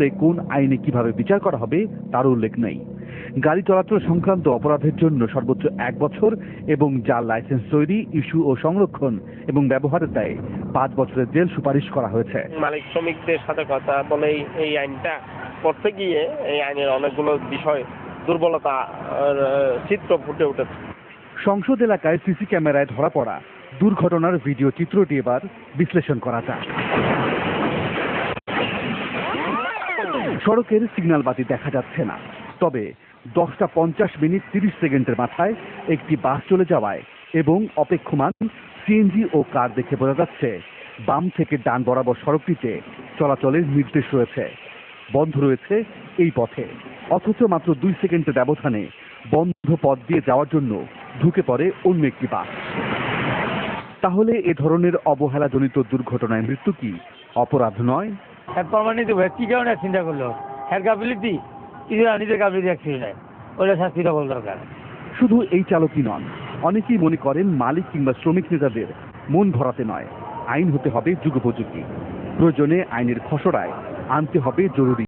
কোন আইনে কীভাবে বিচার করা হবে তার উল্লেখ নেই। গাড়ি চলাচল সংক্রান্ত অপরাধের জন্য সর্বোচ্চ এক বছর এবং যার লাইসেন্স তৈরি ইস্যু ও সংরক্ষণ এবং ব্যবহারের দায়ে পাঁচ বছরের জেল সুপারিশ করা হয়েছে। মালিক শ্রমিকদের সাথে কথা বলে এই- আইনটা করতে গিয়ে এই আইনের অনেকগুলো বিষয় দুর্বলতা চিত্র ফুটে উঠেছে। সংসদ এলাকায় সিসি ক্যামেরায় ধরা পড়া দুর্ঘটনার ভিডিও চিত্রটি এবার বিশ্লেষণ করা যাক। সড়কের সিগন্যাল বাতি দেখা যাচ্ছে না। তবে দশটা পঞ্চাশ মিনিট তিরিশ সেকেন্ডের মাথায় একটি বাস চলে যাওয়ায় এবং অপেক্ষমান সিএনজি ও কার দেখে বোঝা যাচ্ছে, বাম থেকে ডান বরাবর সড়কটিতে চলাচলের নির্দেশ রয়েছে। বন্ধ রয়েছে এই পথে। অথচ মাত্র দুই সেকেন্ডের ব্যবধানে বন্ধ পথ দিয়ে যাওয়ার জন্য ঢুকে পড়ে অন্য একটি বাস। তাহলে এ ধরনের অবহেলাজনিত দুর্ঘটনায় মৃত্যু কি অপরাধ নয়? হ্যাঁ প্রমাণিত ভাই কি কারণে চিন্তা করল? হ্যাঁ গাফিলিটি কিছু নিজের গাফিলিটি অ্যাক্সিডেন্ট হয় ওটা শাস্তি ডবল দরকার। শুধু এই চালকই নন, অনেকেই মনে করেন মালিক কিংবা শ্রমিক নেতাদের মন ভরাতে নয়। আইন হতে হবে যুগোপযোগী। প্রয়োজনে আইনের খসড়ায় আনতে হবে জরুরি